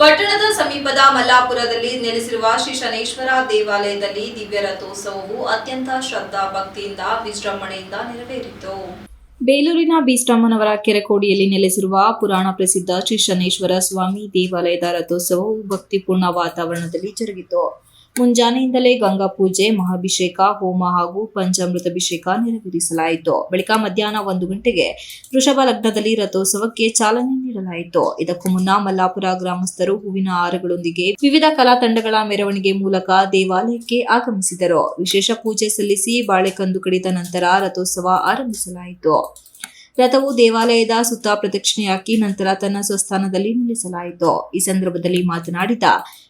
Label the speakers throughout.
Speaker 1: ಪಟ್ಟಣದ ಸಮೀಪದ ಮಲ್ಲಾಪುರದಲ್ಲಿ ನೆಲೆಸಿರುವ ಶ್ರೀ ಶನೇಶ್ವರ ದೇವಾಲಯದಲ್ಲಿ ದಿವ್ಯ ರಥೋತ್ಸವವು ಅತ್ಯಂತ ಶ್ರದ್ಧಾ ಭಕ್ತಿಯಿಂದ ವಿಜೃಂಭಣೆಯಿಂದ ನೆರವೇರಿತು. ಬೇಲೂರಿನ ಬೀಸ್ಟಮ್ಮನವರ ಕೆರೆಕೋಡಿಯಲ್ಲಿ ನೆಲೆಸಿರುವ ಪುರಾಣ ಪ್ರಸಿದ್ಧ ಶ್ರೀ ಶನೇಶ್ವರ ಸ್ವಾಮಿ ದೇವಾಲಯದ ರಥೋತ್ಸವವು ಭಕ್ತಿಪೂರ್ಣ ವಾತಾವರಣದಲ್ಲಿ ಜರುಗಿತು. ಮುಂಜಾನೆಯಿಂದಲೇ ಗಂಗಾ ಪೂಜೆ, ಮಹಾಭಿಷೇಕ, ಹೋಮ ಹಾಗೂ ಪಂಚಾಮೃತಾಭಿಷೇಕ ನೆರವೇರಿಸಲಾಯಿತು. ಬಳಿಕ ಮಧ್ಯಾಹ್ನ ಒಂದು ಗಂಟೆಗೆ ವೃಷಭ ಲಗ್ನದಲ್ಲಿ ರಥೋತ್ಸವಕ್ಕೆ ಚಾಲನೆ ನೀಡಲಾಯಿತು. ಇದಕ್ಕೂ ಮುನ್ನ ಮಲ್ಲಾಪುರ ಗ್ರಾಮಸ್ಥರು ಹೂವಿನ ಹಾರಗಳೊಂದಿಗೆ ವಿವಿಧ ಕಲಾ ತಂಡಗಳ ಮೆರವಣಿಗೆ ಮೂಲಕ ದೇವಾಲಯಕ್ಕೆ ಆಗಮಿಸಿದರು. ವಿಶೇಷ ಪೂಜೆ ಸಲ್ಲಿಸಿ ಬಾಳೆಕಂದು ಕಡಿದ ನಂತರ ರಥೋತ್ಸವ ಆರಂಭಿಸಲಾಯಿತು. ರಥವು ದೇವಾಲಯದ ಸುತ್ತ ಪ್ರದಕ್ಷಿಣೆಯಾಕಿ ನಂತರ ತನ್ನ ಸ್ವಸ್ಥಾನದಲ್ಲಿ ನಿಲ್ಲಿಸಲಾಯಿತು. ಈ ಸಂದರ್ಭದಲ್ಲಿ ಮಾತನಾಡಿದ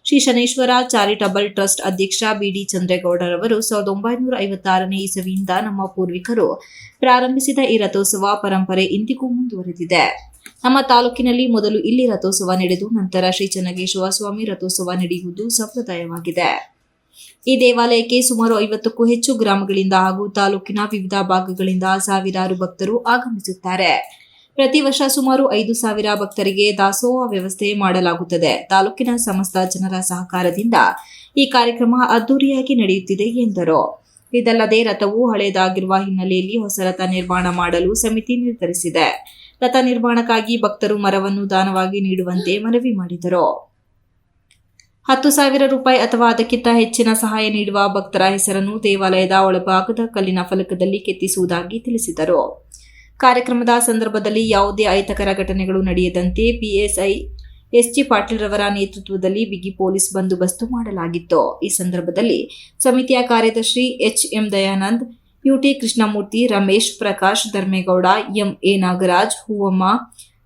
Speaker 1: ಶ್ರೀ ಶನೇಶ್ವರ ಚಾರಿಟಬಲ್ ಟ್ರಸ್ಟ್ ಅಧ್ಯಕ್ಷ ಬಿಡಿ ಚಂದ್ರೇಗೌಡರವರು, ಸಾವಿರದ ಒಂಬೈನೂರ ಐವತ್ತಾರನೇ ಇಸವಿಯಿಂದ ನಮ್ಮ ಪೂರ್ವಿಕರು ಪ್ರಾರಂಭಿಸಿದ ಈ ರಥೋತ್ಸವ ಪರಂಪರೆ ಇಂದಿಗೂ ಮುಂದುವರೆದಿದೆ. ನಮ್ಮ ತಾಲೂಕಿನಲ್ಲಿ ಮೊದಲು ಇಲ್ಲಿ ರಥೋತ್ಸವ ನಡೆದು ನಂತರ ಶ್ರೀ ಚನ್ನಗೇಶವ ಸ್ವಾಮಿ ರಥೋತ್ಸವ ನಡೆಯುವುದು ಸಂಪ್ರದಾಯವಾಗಿದೆ. ಈ ದೇವಾಲಯಕ್ಕೆ ಸುಮಾರು ಐವತ್ತಕ್ಕೂ ಹೆಚ್ಚು ಗ್ರಾಮಗಳಿಂದ ಹಾಗೂ ತಾಲೂಕಿನ ವಿವಿಧ ಭಾಗಗಳಿಂದ ಸಾವಿರಾರು ಭಕ್ತರು ಆಗಮಿಸುತ್ತಾರೆ. ಪ್ರತಿ ವರ್ಷ ಸುಮಾರು ಐದು ಸಾವಿರ ಭಕ್ತರಿಗೆ ದಾಸೋಹ ವ್ಯವಸ್ಥೆ ಮಾಡಲಾಗುತ್ತದೆ. ತಾಲೂಕಿನ ಸಮಸ್ತ ಜನರ ಸಹಕಾರದಿಂದ ಈ ಕಾರ್ಯಕ್ರಮ ಅದ್ದೂರಿಯಾಗಿ ನಡೆಯುತ್ತಿದೆ ಎಂದರು. ಇದಲ್ಲದೆ ರಥವು ಹಳೆಯದಾಗಿರುವ ಹಿನ್ನೆಲೆಯಲ್ಲಿ ಹೊಸ ರಥ ನಿರ್ಮಾಣ ಮಾಡಲು ಸಮಿತಿ ನಿರ್ಧರಿಸಿದೆ. ರಥ ನಿರ್ಮಾಣಕ್ಕಾಗಿ ಭಕ್ತರು ಮರವನ್ನು ದಾನವಾಗಿ ನೀಡುವಂತೆ ಮನವಿ ಮಾಡಿದರು. ಹತ್ತು ಸಾವಿರ ರೂಪಾಯಿ ಅಥವಾ ಅದಕ್ಕಿಂತ ಹೆಚ್ಚಿನ ಸಹಾಯ ನೀಡುವ ಭಕ್ತರ ಹೆಸರನ್ನು ದೇವಾಲಯದ ಒಳಭಾಗದ ಕಲ್ಲಿನ ಫಲಕದಲ್ಲಿ ಕೆತ್ತಿಸುವುದಾಗಿ ತಿಳಿಸಿದರು. ಕಾರ್ಯಕ್ರಮದ ಸಂದರ್ಭದಲ್ಲಿ ಯಾವುದೇ ಅಹಿತಕರ ಘಟನೆಗಳು ನಡೆಯದಂತೆ ಪಿಎಸ್ಐ ಎಸ್ಜಿ ಪಾಟೀಲ್ ರವರ ನೇತೃತ್ವದಲ್ಲಿ ಬಿಗಿ ಪೊಲೀಸ್ ಬಂದೋಬಸ್ತು ಮಾಡಲಾಗಿತ್ತು. ಈ ಸಂದರ್ಭದಲ್ಲಿ ಸಮಿತಿಯ ಕಾರ್ಯದರ್ಶಿ H M Dayanand, UT Krishnamurthy Ramesh Prakash Dharmegowda MA Nagaraj Hoovamma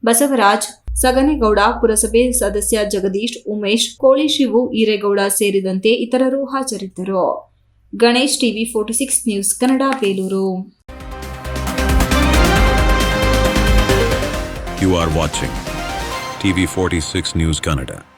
Speaker 1: Basavaraj Saganegowda ಪುರಸಭೆ ಸದಸ್ಯ ಜಗದೀಶ್, ಉಮೇಶ್, ಕೋಳಿ ಶಿವು, ಈರೇಗೌಡ ಸೇರಿದಂತೆ ಇತರರು ಹಾಜರಿದ್ದರು Ganesh TV forty six news Kannada, Belur you
Speaker 2: You are watching TV46 News Kannada.